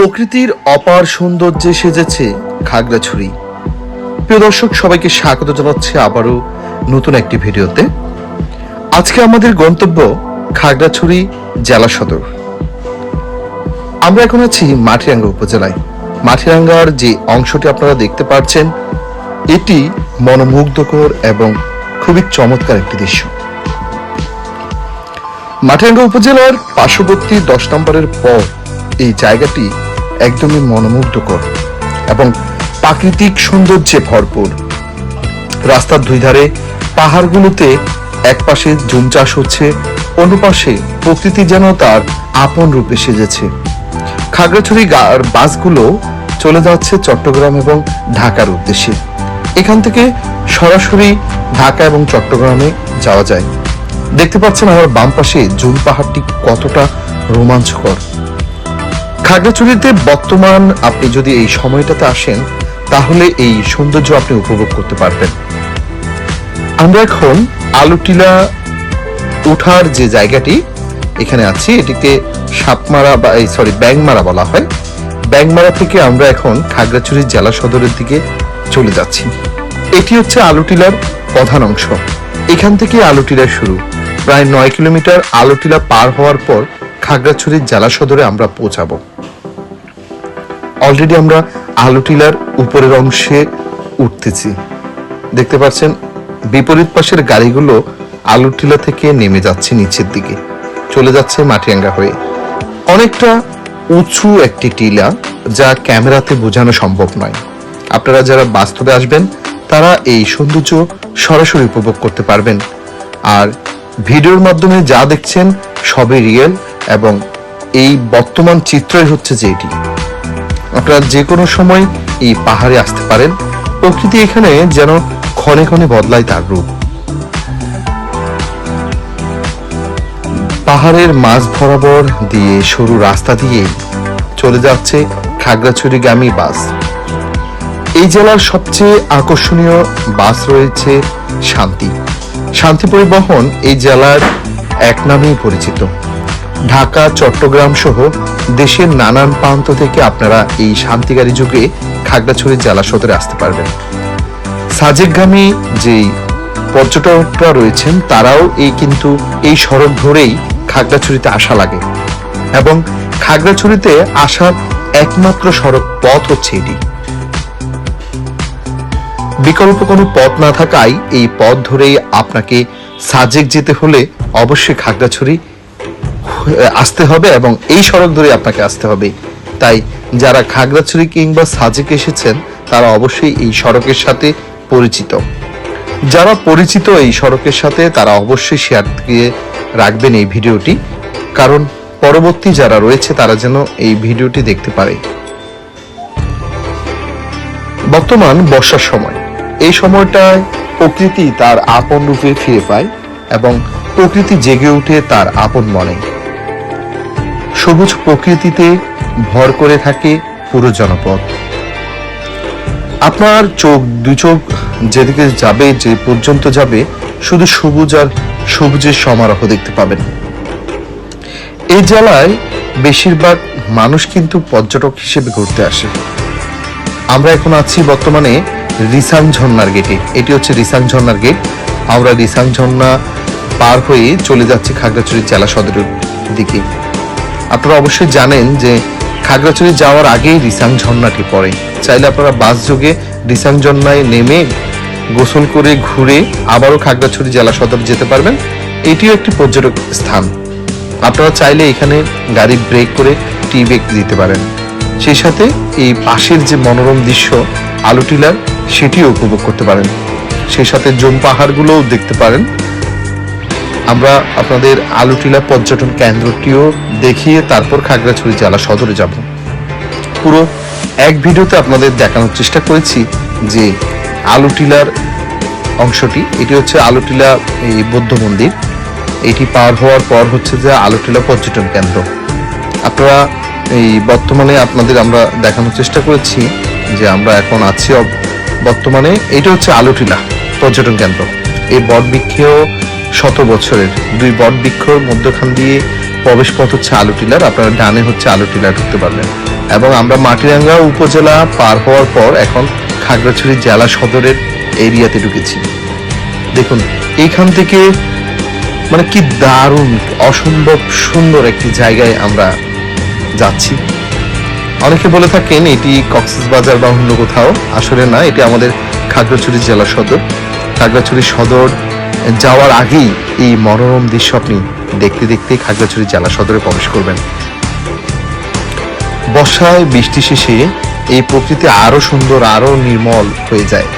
প্রকৃতির অপার সৌন্দর্যে সেজেছে খাগড়াছড়ি। প্রিয় দর্শক, সবাইকে স্বাগত জানাচ্ছি আবারও নতুন একটি ভিডিওতে। আজকে আমাদের গন্তব্য খাগড়াছড়ি জেলা সদর। আমরা এখন আছি মাটিরাঙ্গা উপজেলায়। মাটিরাঙ্গার যে অংশটি আপনারা দেখতে পাচ্ছেন, এটি মনোমুগ্ধকর এবং খুবই চমৎকার একটি দৃশ্য। মাটিরাঙ্গা উপজেলার পার্শ্ববর্তী দশ নম্বরের পর এই জায়গাটি একদমই মনোমুগ্ধকর এবং প্রাকৃতিক সৌন্দর্যে ভরপুর। রাস্তার দুই ধারে পাহাড়গুলোতে এক পাশে জুম চাষ হচ্ছে অন্য পাশে প্রকৃতি যেন তার আপন রূপে সেজেছে। খাগড়াছড়ি বাসগুলো চলে যাচ্ছে চট্টগ্রাম এবং ঢাকার উদ্দেশ্যে। এখান থেকে সরাসরি ঢাকা এবং চট্টগ্রামে যাওয়া যায়। দেখতে পাচ্ছেন আমার বাম পাশে জুন পাহাড়টি কতটা রোমাঞ্চকর। খাগড়াছড়িতে বর্তমান আপনি যদি এই সময়টাতে আসেন, তাহলে এই সৌন্দর্য আপনি উপভোগ করতে পারবেন। আমরা এখন আলুটিলা ওঠার যে জায়গাটি, এখানে আছি, এটিকে সাপমারা বা এই সরি ব্যাংমারা বলা হয়। ব্যাংমারা থেকে আমরা এখন খাগড়াছড়ি জেলা সদরের দিকে চলে যাচ্ছি। এটি হচ্ছে আলুটিলার প্রধান অংশ। এখান থেকে আলুটিলা শুরু। প্রায় নয় কিলোমিটার আলুটিলা পার হওয়ার পর খাগড়াছড়ির জেলা সদরে আমরা পৌঁছাবো। অলরেডি আমরা আলুটিলার উপরের অংশে উঠতেছি। দেখতে পাচ্ছেন, বিপরীত পাশের গাড়িগুলো আলুটিলা থেকে নেমে যাচ্ছে নিচের দিকে। চলে যাচ্ছে মাটিয়াঙ্গা হয়ে। অনেকটা উঁচু একটি টিলা যা ক্যামেরাতে বোঝানো সম্ভব নয়। আপনারা যারা বাস্তবে আসবেন, তারা এই সৌন্দর্য সরাসরি উপভোগ করতে পারবেন। আর ভিডিওর মাধ্যমে যা দেখছেন, সবই রিয়েল এবং এই বর্তমান চিত্রই হচ্ছে যে এটি। আপনারা যে কোনো সময় এই পাহাড়ে আসতে পারেন, প্রকৃতি এখানে যেন ক্ষণে ক্ষণে বদলায় তার রূপ। পাহাড়ের মাঝ বরাবর দিয়ে সরু রাস্তা দিয়ে চলে যাচ্ছে খাগড়াছড়িগামী বাস। এই জেলার সবচেয়ে আকর্ষণীয় বাস রয়েছে শান্তি। শান্তি পরিবহন এই জেলার এক নামেই পরিচিত। ঢাকা, চট্টগ্রাম সহ দেশের নানান প্রান্ত থেকে আপনারা এই শান্তিগাড়ি যুগে খাগড়াছড়ি জেলা সদরে আসতে পারবেন। সাজেকগামী যেই পর্যটকরা রয়েছেন, তারাও এই কিন্তু এই সড়ক ধরেই খাগড়াছড়িতে আসা লাগে এবং খাগড়াছড়িতে আসার একমাত্র সড়ক পথ হচ্ছে এটি। বিকল্প কোনো পথ না থাকায় এই পথ ধরেই আপনাকে সাজেক যেতে হলে অবশ্যই খাগড়াছড়ি আসতে হবে এবং এই সড়ক ধরে আপনাকে আসতে হবে। তাই যারা খাগড়াছড়ি কিংবা সাজেক এসেছেন, তারা অবশ্যই এই সড়কের সাথে পরিচিত। যারা পরিচিত এই সড়কের সাথে, তারা অবশ্যই শেয়ার দিয়ে রাখবেন এই ভিডিওটি। কারণ পরবর্তী যারা রয়েছে, তারা যেন এই ভিডিওটি দেখতে পারে। বর্তমান বর্ষার সময়। এই সময়টায় প্রকৃতি তার আপন রূপে ফিরে পায় এবং প্রকৃতি জেগে উঠে তার আপন মনে। সবুজ প্রকৃতিতে ভর করে থাকে পুরো জনপদ। আপনার চোখ দু চোখ যেদিকে যাবে, যে পর্যন্ত যাবে, শুধু সবুজ আর সবুজের সমারোহ দেখতে পাবেন। এই জেলায় বেশিরভাগ মানুষ কিন্তু পর্যটক হিসেবে ঘুরতে আসে। আমরা এখন আছি বর্তমানে রিসাং ঝর্ণার গেটে। এটি হচ্ছে রিসাং ঝর্ণার গেট। আমরা রিসাং ঝর্ণা পার হয়ে চলে যাচ্ছি খাগড়াছড়ি জেলা সদরের দিকে। আপনারা অবশ্যই জানেন যে খাগড়াছড়ি যাওয়ার আগেই রিসাং ঝর্ণাটি পড়ে। চাইলে আপনারা বাস যোগে রিসাং ঝর্ণায় নেমে গোসল করে ঘুরে আবারও খাগড়াছড়ি জেলা সদর যেতে পারবেন। এটিও একটি পর্যটক স্থান। আপনারা চাইলে এখানে গাড়ি ব্রেক করে টি ব্রেক দিতে পারেন। সেই সাথে এই পাশের যে মনোরম দৃশ্য, আলুটিলার, সেটিও উপভোগ করতে পারেন। সেই সাথে জম পাহাড়গুলোও দেখতে পারেন। আমরা আপনাদের আলুটিলা পর্যটন কেন্দ্রটিও দেখিয়ে তারপর খাগড়াছড়ি জেলা সদরে যাব। পুরো এক ভিডিওতে আপনাদের দেখানোর চেষ্টা করেছি যে আলুটিলার অংশটি, এটি হচ্ছে আলুটিলা, এই বৌদ্ধ মন্দির। এটি পার হওয়ার পর হচ্ছে যে আলুটিলা পর্যটন কেন্দ্র। আপনারা এই বর্তমানে আপনাদের আমরা দেখানোর চেষ্টা করেছি যে আমরা এখন আছি বর্তমানে। এটা হচ্ছে আলুটিলা পর্যটন কেন্দ্র। এই বট বৃক্ষেও শত বছরের দুই বট বৃক্ষর মধ্যখান দিয়ে প্রবেশ পথ হচ্ছে আলুটিলার আপনারা ডানে হচ্ছে আলুটিলা ঢুকতে পারবেন এবং আমরা মাটিরাঙ্গা উপজেলা পার হওয়ার পর এখন খাগড়াছড়ি জেলা সদরের এরিয়াতে ঢুকেছি। দেখুন, এইখান থেকে মানে কি দারুণ, অসম্ভব সুন্দর একটি জায়গায় আমরা যাচ্ছি। অনেকে বলে থাকেন এটি কক্সবাজার বা অন্য কোথাও। আসলে না, এটি আমাদের খাগড়াছড়ি জেলা সদর। খাগড়াছড়ি সদর যাওয়ার আগেই এই মনোরম দৃশ্য আপনি দেখতে দেখতে খাগড়াছড়ি জেলা সদরে প্রবেশ করবেন। বর্ষায় বৃষ্টি শেষে এই প্রকৃতি আরও সুন্দর, আরও নির্মল হয়ে যায়।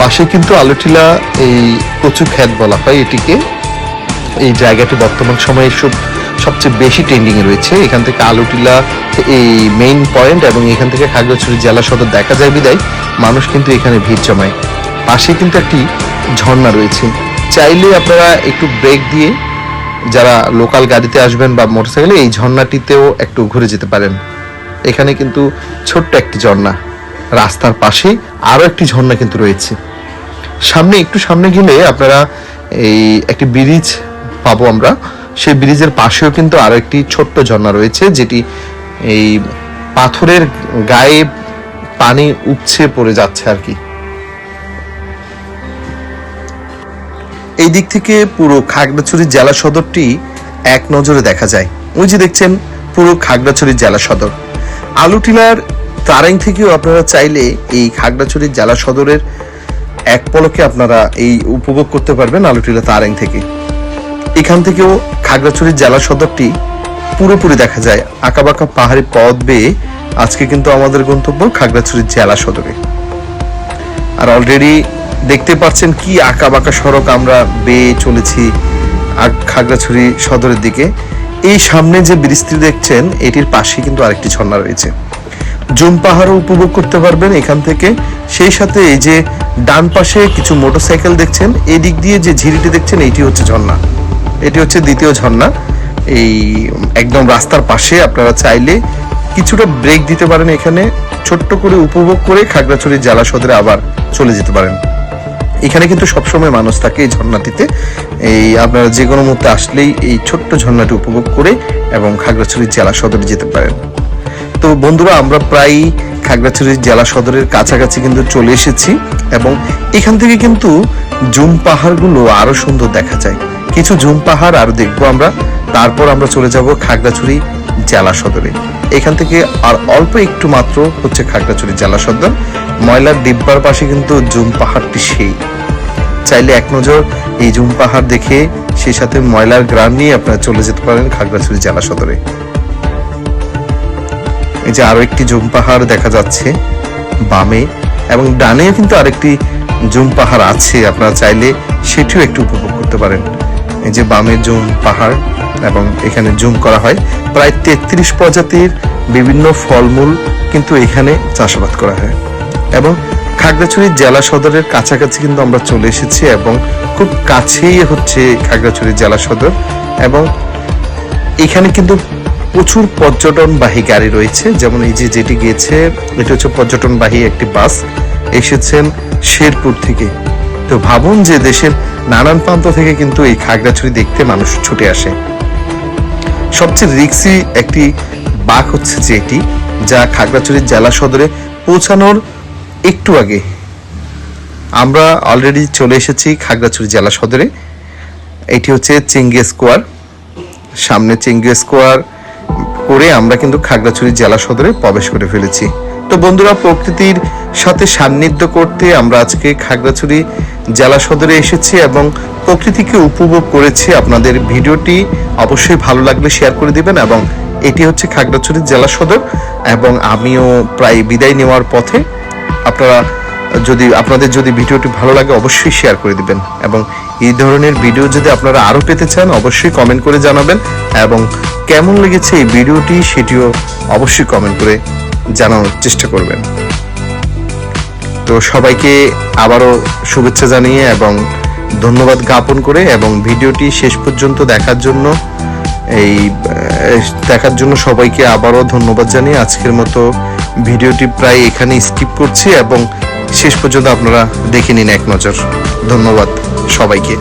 পাশে কিন্তু আলোটিলা, এই কচু খ্যাত বলা হয় এটিকে। এই জায়গাটি বর্তমান সময়ে সব, সবচেয়ে বেশি ট্রেন্ডিং এ রয়েছে। এখান থেকে আলুটিলা, এই মেইন পয়েন্ট এবং এখান থেকে খাগড়াছড়ি জেলা সদর দেখা যায় বিদায়। মানুষ কিন্তু এখানে ভিড় জমায়। পাশে কিন্তু একটি ঝর্ণা রয়েছে। চাইলে আপনারা একটু ব্রেক দিয়ে যারা লোকাল গাড়িতে আসবেন বা মোটরসাইকেলে এই ঝর্ণাটিতেও একটু ঘুরে যেতে পারেন। এখানে কিন্তু ছোট্ট একটি ঝর্ণা। রাস্তার পাশে আরও একটি ঝর্ণা কিন্তু রয়েছে। সামনে, একটু সামনে গেলে আপনারা এই একটি ব্রিজ পাবো আমরা। সেই ব্রিজের পাশেও কিন্তু আরও একটি ছোট্ট ঝর্ণা রয়েছে, যেটি এই পাথরের গায়ে পানি উপছে পড়ে যাচ্ছে আর কি। এই দিক থেকে পুরো খাগড়াছড়ি জেলা সদরটি এক নজরে দেখা যায়। ওই যে দেখছেন, পুরো খাগড়াছড়ি জেলা সদর। আলুটিলার তারাইং থেকেও আপনারা চাইলে এই খাগড়াছড়ি জেলা সদরের এক পলকে আপনারা এই উপভোগ করতে পারবেন আলুটিলা তারাইং থেকে। এখান থেকেও খাগড়াছড়ি জেলা সদরটি পুরোপুরি দেখা যায়। আঁকাবাঁকা পাহাড়ি পথ বেয়ে আজকে কিন্তু আমাদের গন্তব্য খাগড়াছড়ি জেলা সদরে। আর অলরেডি দেখতে পাচ্ছেন কি আঁকা বাঁকা সড়ক আমরা বেয়ে চলেছি খাগড়াছড়ি সদরের দিকে। এই সামনে যে বৃষ্টি দেখছেন, এটির পাশে কিন্তু আরেকটি ঝর্ণা রয়েছে। জুম পাহাড়ও উপভোগ করতে পারবেন এখান থেকে। সেই সাথে এই যে ডান পাশে কিছু মোটরসাইকেল দেখছেন এই দিক দিয়ে যে ঝিরিটি দেখছেন, এটি হচ্ছে ঝর্ণা। এটি হচ্ছে দ্বিতীয় ঝর্ণা। এই একদম রাস্তার পাশে আপনারা চাইলে কিছুটা ব্রেক দিতে পারেন এখানে। ছোট্ট করে উপভোগ করে খাগড়াছড়ি জেলা সদরে আবার চলে যেতে পারেন। এখানে কিন্তু সবসময় মানুষ থাকে এই ঝর্ণাটিতে। এই আপনারা যে কোনো মুহূর্তে আসলেই এই ছোট্ট ঝর্ণাটি উপভোগ করে এবং খাগড়াছড়ি জেলা সদরে যেতে পারেন। তো বন্ধুরা, আমরা প্রায় খাগড়াছড়ি জেলা সদরের কাছাকাছি কিন্তু চলে এসেছি এবং এখান থেকে কিন্তু জুম পাহাড়গুলো আরও সুন্দর দেখা যায়। কিছু জুম পাহাড় আরও দেখব আমরা, তারপর আমরা চলে যাব খাগড়াছড়ি জেলা সদরে। এখান থেকে আর অল্প একটু মাত্র হচ্ছে খাগড়াছড়ি জেলা সদর। ময়লার ডিব্বার পাশে কিন্তু জুম পাহাড়টি সেই। চাইলে এক নজর এই জুম পাহাড় দেখে সেই সাথে ময়লার গ্রাম নিয়ে আপনারা চলে যেতে পারেন খাগড়াছড়ি জেলা সদরে। এই যে আরও একটি জুম পাহাড় দেখা যাচ্ছে বামে, এবং ডানে কিন্তু আরেকটি জুম পাহাড় আছে, আপনারা চাইলে সেটিও একটু উপভোগ করতে পারেন। এই যে বামে জুম পাহাড়, এবং এখানে জুম করা হয়। প্রায় তেত্রিশ প্রজাতির বিভিন্ন ফলমূল কিন্তু এখানে চাষাবাদ করা হয়। এবং খাগড়াছড়ি জেলা সদরের কাছাকাছি কিন্তু আমরা চলে এসেছি এবং খুব কাছেই হচ্ছে খাগড়াছড়ি জেলা সদর এবং এখানে কিন্তু প্রচুর পর্যটনবাহী গাড়ি রয়েছে। যেমন এই যে যেটি গিয়েছে, এটি হচ্ছে পর্যটনবাহী একটি বাস এসেছেন শেরপুর থেকে। তো ভাবুন যে দেশের নানান প্রান্ত থেকে কিন্তু এই খাগড়াছড়ি দেখতে মানুষ ছুটে আসে। সবচেয়ে রিক্সি একটি বাঘ হচ্ছে যে এটি যা খাগড়াছড়ি জেলা সদরে পৌঁছানোর একটু আগে আমরা অলরেডি চলে এসেছি খাগড়াছড়ি জেলা সদরে। এটি হচ্ছে চেঙ্গি স্কোয়ার। সামনে চেঙ্গি স্কোয়ার করে আমরা কিন্তু খাগড়াছড়ি জেলা সদরে প্রবেশ করে ফেলেছি। তো বন্ধুরা, প্রকৃতির সাথে সান্নিধ্য করতে আমরা আজকে খাগড়াছড়ি জেলা সদরে এসেছি এবং প্রকৃতিকে উপভোগ করেছি। আপনাদের ভিডিওটি অবশ্যই ভালো লাগলে শেয়ার করে দিবেন এবং এটি হচ্ছে খাগড়াছড়ি জেলা সদর এবং আমিও প্রায় বিদায় নেওয়ার পথে আপনারা যদি, আপনাদের যদি ভিডিওটি ভালো লাগে অবশ্যই শেয়ার করে দিবেন এবং এই ধরনের ভিডিও যদি আপনারা আরও পেতে চান, অবশ্যই কমেন্ট করে জানাবেন এবং কেমন লেগেছে এই ভিডিওটি সেটিও অবশ্যই কমেন্ট করে জানানোর চেষ্টা করবেন। তো সবাইকে আবারও শুভেচ্ছা জানিয়ে এবং ধন্যবাদ জ্ঞাপন করে এবং ভিডিওটি শেষ পর্যন্ত দেখার জন্য এই দেখার জন্য সবাইকে আবারও ধন্যবাদ জানিয়ে আজকের মতো ভিডিওটি প্রায় এখানে স্কিপ করছি এবং শেষ পর্যন্ত আপনারা দেখে নিন এক নজর। ধন্যবাদ সবাইকে।